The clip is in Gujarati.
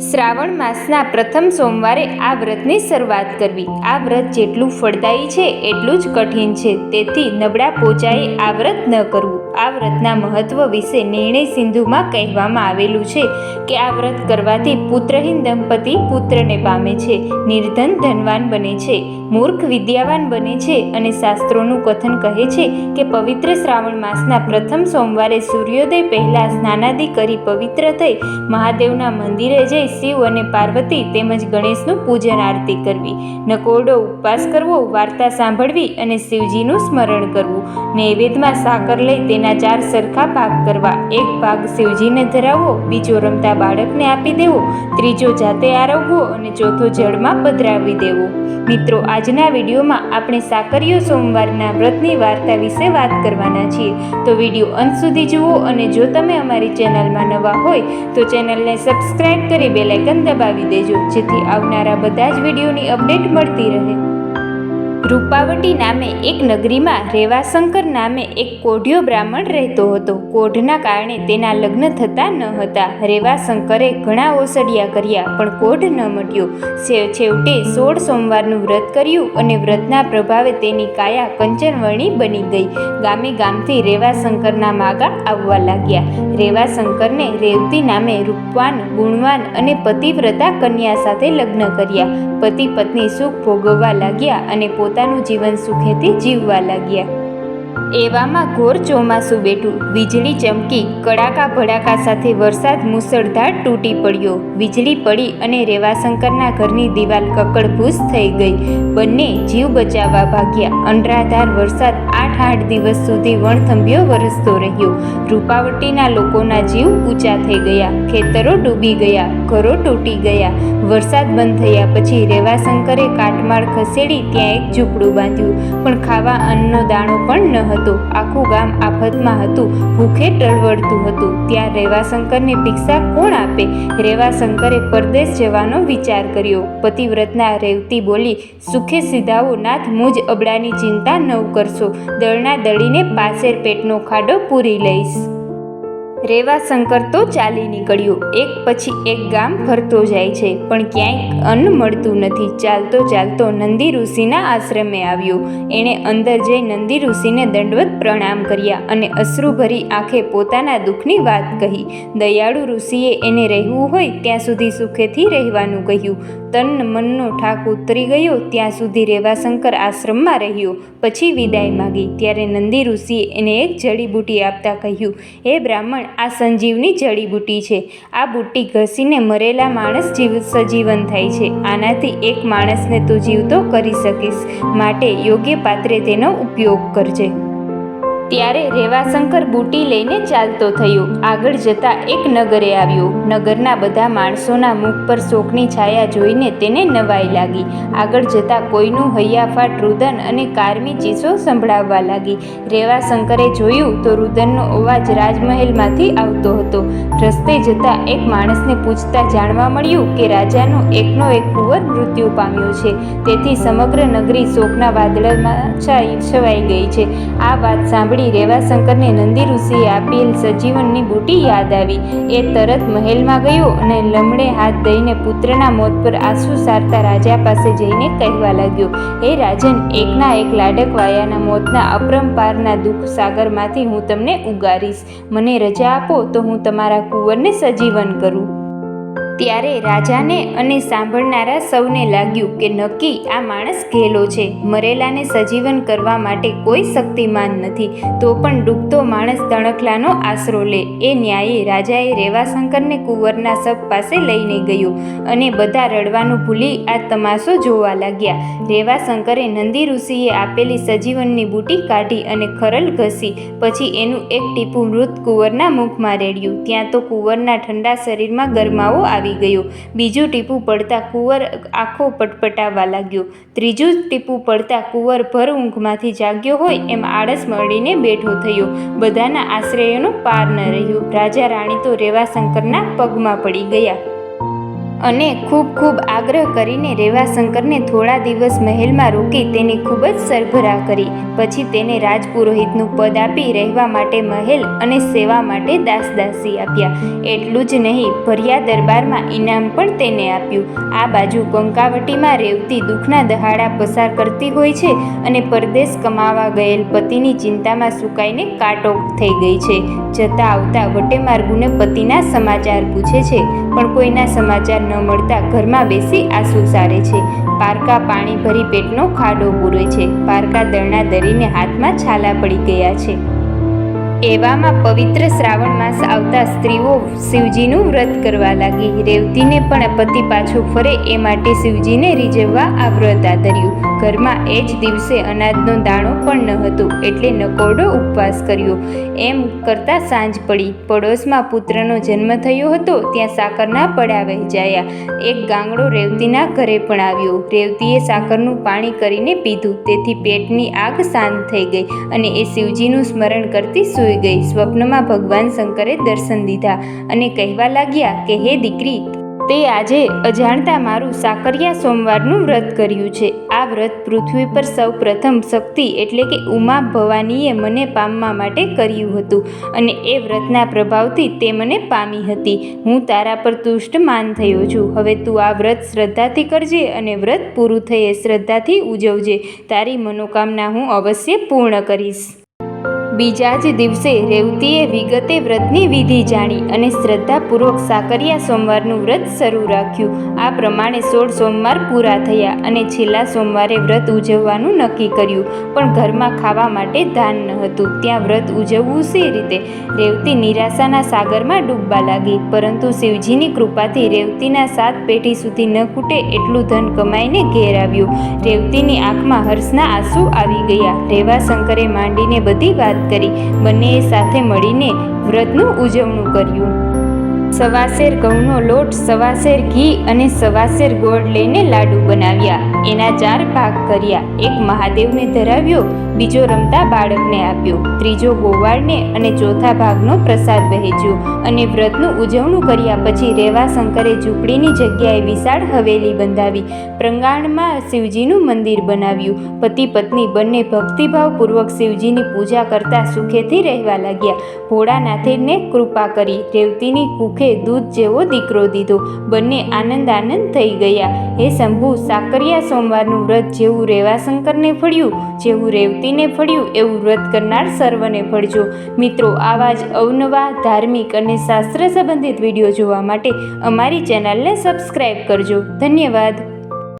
શ્રાવણ માસના પ્રથમ સોમવારે આ વ્રતની શરૂઆત કરવી. આ વ્રત જેટલું ફળદાયી છે, એટલું જ કઠિન છે. તેથી નબળા પોચાએ આ વ્રત ન કરવું. આ વ્રતના મહત્વ વિશે નિર્ણય સિંધુમાં કહેવામાં આવેલું છે કે આ વ્રત કરવાથી પુત્રહીન દંપતી પુત્રને પામે છે, નિર્ધન ધનવાન બને છે, મૂર્ખ વિદ્યાવાન બને છે અને શાસ્ત્રોનું કથન કહે છે કે પવિત્ર શ્રાવણ માસના પ્રથમ સોમવારે સૂર્યોદય પહેલાં સ્નાનાદિ કરી પવિત્ર થઈ મહાદેવના મંદિરે જઈ શિવ અને પાર્વતી તેમજ ગણેશનું પૂજન આરતી કરવી નકોરડો ઉપવાસ કરવો, વાર્તા સાંભળવી અને શિવજીનું સ્મરણ કરવું. નૈવેદ્યમાં સાકર લઈ તેના ચાર સરખા ભાગ કરવા. એક ભાગ શિવજીને ધરાવવો બીજો રમતા બાળકને આપી દેવો, ત્રીજો જાતે આરવવો અને ચોથો જળમાં પધરાવી દેવો. મિત્રો, આજના વિડીયોમાં આપણે સાકરીયો સોમવારના વ્રતની વાર્તા વિશે વાત કરવાના છીએ. તો વીડિયો અંત સુધી જુઓ અને જો તમે અમારી ચેનલમાં નવા હોય, તો ચેનલને સબસ્ક્રાઈબ કરી બેલાઇકન દબાવી દેજો, જેથી આવનારા બધા જ વિડીયોની અપડેટ મળતી રહે. રૂપાવટી નામે એક નગરીમાં રેવાશંકર નામે એક કોઢિયો બ્રાહ્મણ રહેતો હતો. કોઢના કારણે તેના લગ્ન થતા ન હતા. રેવાશંકરે ઘણા ઓસડિયા કર્યા, પણ કોઢ ન મટ્યો. છેવટે સોળ સોમવારનું વ્રત કર્યું અને વ્રતના પ્રભાવે તેની કાયા કંચનવર્ણી બની ગઈ. ગામે ગામથી રેવાશંકરના માગા આવવા લાગ્યા. રેવાશંકરને રેવતી નામે રૂપવાન, ગુણવાન અને પતિવ્રતા કન્યા સાથે લગ્ન કર્યા. પતિ પત્ની સુખ ભોગવવા લાગ્યા અને પોતાનું જીવન સુખેથી જીવવા લાગ્યા. એવામાં ઘોર ચોમાસું બેઠું વીજળી ચમકી, કડાકા ભડાકા સાથે વરસાદ મુસળધાર તૂટી પડ્યો. વીજળી પડી અને રેવાશંકરના ઘરની દિવાલ કકડભૂસ થઈ ગઈ. બંને જીવ બચાવવા ભાગ્યા. અનરાધાર વરસાદ આઠ આઠ દિવસ સુધી વણથંભ્યો વરસતો રહ્યો. રૂપાવટીના લોકોના જીવ ઊંચા થઈ ગયા. ખેતરો ડૂબી ગયા. ઘરો તૂટી ગયા. વરસાદ બંધ થયા પછી રેવાશંકરે કાટમાળ ખસેડી ત્યાં એક ઝૂંપડું બાંધ્યું. પણ ખાવા અન્નનો દાણો પણ ન હતો. આખું ગામ આફતમાં હતું. ભૂખે ટળવળતું હતું. ત્યાં રેવાશંકરને ભિક્ષા કોણ આપે? રેવાશંકરે પરદેશ જવાનો વિચાર કર્યો. પતિવ્રતના રેવતી બોલી, સુખે સીધાઓ નાથ, મુજ અબડાની ચિંતા ન કરશો. દળના દળીને પાસેર પેટનો ખાડો પૂરી લઈશ. રેવાશંકર તો ચાલી નીકળ્યો. એક પછી એક ગામ ફરતો જાય છે. પણ ક્યાંય અન્ન મળતું નથી. ચાલતો ચાલતો નંદી ઋષિના આશ્રમે આવ્યો. એણે અંદર જઈ નંદી ઋષિને દંડવત પ્રણામ કર્યા અને અશ્રુભરી આંખે પોતાના દુઃખની વાત કહી. દયાળુ ઋષિએ એને રહેવું હોય ત્યાં સુધી સુખેથી રહેવાનું કહ્યું. તન મનનો ઠાક ઉતરી ગયો, ત્યાં સુધી રેવાશંકર આશ્રમમાં રહ્યો. પછી વિદાય માગી. ત્યારે નંદી ઋષિએ એને એક જડીબૂટી આપતા કહ્યું, હે બ્રાહ્મણ, આ સંજીવની જડીબૂટી છે. આ બુટ્ટી ઘસીને મરેલા માણસ જીવ સજીવન થાય છે. આનાથી એક માણસને તું જીવતો કરી શકીશ. માટે યોગ્ય પાત્રે તેનો ઉપયોગ કરજે. ત્યારે રેવાશંકર બુટી લઈને ચાલતો થયો. આગળ જતા એક નગરે આવ્યો. નગરના બધા માણસોના મુખ પર શોકની છાયા જોઈને તેને નવાઈ લાગી. આગળ જતા કોઈનું હૈયાફાટ રુદન અને કારમી ચીસો સંભળાવવા લાગી. રેવાશંકરે જોયું તો રુદનનો અવાજ રાજમહેલમાંથી આવતો હતો. રસ્તે જતા એક માણસને પૂછતા જાણવા મળ્યું કે રાજાનો એકનો એક કુંવર મૃત્યુ પામ્યો છે. તેથી સમગ્ર નગરી શોકના વાદળમાં છવાઈ ગઈ છે. આ વાત સાંભળી રેવાશંકરને નંદી ઋષિએ આપેલ સજીવનની બુટી યાદ આવી. એ તરત મહેલમાં ગયો અને લમડે હાથ દઈને પુત્રના મોત પર આંસુ સારતા રાજા પાસે જઈને કહેવા લાગ્યો, હે રાજન, એકના એક લાડક વાયાના મોતના અપરંપારના દુઃખ સાગરમાંથી હું તમને ઉગારીશ. મને રજા આપો તો હું તમારા કુંવરને સજીવન કરું. ત્યારે રાજાને અને સાંભળનારા સૌને લાગ્યું કે નક્કી આ માણસ ઘેલો છે. મરેલાને સજીવન કરવા માટે કોઈ શક્તિમાન નથી. તો પણ ડૂબતો માણસ તણખલાનો આશરો લે. એ ન્યાયે રાજાએ રેવાશંકરને કુંવરના સબ પાસે લઈને ગયો અને બધા રડવાનું ભૂલી આ તમાશો જોવા લાગ્યા. રેવાશંકરે નંદી ઋષિએ આપેલી સજીવનની બુટી કાઢી અને ખરલ ઘસી. પછી એનું એક ટીપું મૃત કુંવરના મુખમાં રેડ્યું. ત્યાં તો કુંવરના ઠંડા શરીરમાં ગરમાવો આવી ગયો. બીજું ટીપું પડતા કુંવર આખો પટપટાવા લાગ્યો. ત્રીજું ટીપું પડતા કુંવર ભર ઊંઘમાંથી જાગ્યો હોય એમ આળસ મળીને બેઠો થયો. બધાના આશ્રયનો પાર ન રહ્યો. રાજા રાણી તો રેવાશંકરના પગમાં પડી ગયા. અને ખૂબ ખૂબ આગ્રહ કરીને રેવાશંકરને થોડા દિવસ મહેલમાં રોકી તેની ખૂબ જ સરભરા કરી. પછી તેને રાજપુરોહિતનું પદ આપી રહેવા માટે મહેલ અને સેવા માટે દાસદાસી આપ્યા. એટલું જ નહીં, ભર્યા દરબારમાં ઇનામ પણ તેને આપ્યું. આ બાજુ કંકાવટીમાં રેવતી દુઃખના દહાડા પસાર કરતી હોય છે અને પરદેશ કમાવા ગયેલ પતિની ચિંતામાં સુકાઈને કાટો થઈ ગઈ છે. જતા આવતા વટેમાર્ગુને પતિના સમાચાર પૂછે છે. પણ કોઈના સમાચાર ન મળતા ઘરમાં બેસી આંસુ સારે છે. પારકા પાણી ભરી પેટનો ખાડો પૂરે છે. પારકા દરણા દરીને હાથમાં છાલા પડી ગયા છે. એવામાં પવિત્ર શ્રાવણ માસ આવતા સ્ત્રીઓ શિવજીનું વ્રત કરવા લાગી. રેવતીને પણ પતિ પાછો ફરે એ માટે શિવજીને રીઝવવા આ વ્રત આદર્યું. ઘરમાં એ જ દિવસે અનાજનો દાણો પણ ન હતો, એટલે નકોરડો ઉપવાસ કર્યો. એમ કરતાં સાંજ પડી. પડોશમાં પુત્રનો જન્મ થયો હતો, ત્યાં સાકરના પડા વહેંચાયા. એક ગાંગડો રેવતીના ઘરે પણ આવ્યો. રેવતીએ સાકરનું પાણી કરીને પીધું. તેથી પેટની આગ શાંત થઈ ગઈ અને એ શિવજીનું સ્મરણ કરતી સૂઈ ગઈ. સ્વપ્નમાં ભગવાન શંકરે દર્શન દીધા અને કહેવા લાગ્યા કે, હે દીકરી તે આજે અજાણતા મારું સાકરિયા સોમવારનું વ્રત કર્યું છે. આ વ્રત પૃથ્વી પર સૌ પ્રથમ શક્તિ એટલે કે ઉમા ભવાનીએ મને પામવા માટે કર્યું હતું અને એ વ્રતના પ્રભાવથી તે મને પામી હતી. હું તારા પર તુષ્ટ માન થયો છું. હવે તું આ વ્રત શ્રદ્ધાથી કરજે અને વ્રત પૂરું થયે શ્રદ્ધાથી ઉજવજે. તારી મનોકામના હું અવશ્ય પૂર્ણ કરીશ. બીજા જ દિવસે રેવતીએ વિગતે વ્રતની વિધિ જાણી અને શ્રદ્ધાપૂર્વક સાકરિયા સોમવારનું વ્રત શરૂ રાખ્યું. આ પ્રમાણે સોળ સોમવાર પૂરા થયા અને છેલ્લા સોમવારે વ્રત ઉજવવાનું નક્કી કર્યું. પણ ઘરમાં ખાવા માટે ધાન ન હતું. ત્યાં વ્રત ઉજવવું શી રીતે? રેવતી નિરાશાના સાગરમાં ડૂબવા લાગી. પરંતુ શિવજીની કૃપાથી રેવતીના સાત પેઢી સુધી ન ખૂટે એટલું ધન કમાઈને ઘેર આવ્યું. રેવતીની આંખમાં હર્ષના આંસુ આવી ગયા. રેવાશંકરે માંડીને બધી વાત કરી બંનેએ સાથે મળીને વ્રતનું ઉજવણું કર્યું. સવાસેર ઘઉંનો લોટ, સવાસેર ઘી અને સવાસેર ગોળ લઈને લાડુ બનાવ્યા. એના ચાર ભાગ કર્યા. એક મહાદેવને ધરાવ્યો, બીજો રમતા બાળકને આપ્યો, ત્રીજો ગોવાળને અને ચોથા ભાગનો પ્રસાદ વહેંચ્યો અને વ્રતનું ઉજવણું કર્યા પછી રેવા શંકરે ઝૂંપડીની જગ્યાએ વિશાળ હવેલી બંધાવી પ્રંગાણમાં શિવજીનું મંદિર બનાવ્યું. પતિ પત્ની બંને ભક્તિભાવપૂર્વક શિવજીની પૂજા કરતા સુખેથી રહેવા લાગ્યા. ભોળાનાથેને કૃપા કરી રેવતીની કુખે દૂધ જેવો દીકરો દીધો. બંને આનંદ આનંદ થઈ ગયા. હે શંભુ, સાકરિયા સોમવારનું વ્રત જેવું રેવાશંકરને ફળ્યું, જેવું રેવતીને ફળ્યું, એવું વ્રત કરનાર સર્વને ફળજો. મિત્રો, આવા જ અવનવા ધાર્મિક અને શાસ્ત્ર સંબંધિત વીડિયો જોવા માટે અમારી ચેનલને સબસ્ક્રાઈબ કરજો. ધન્યવાદ.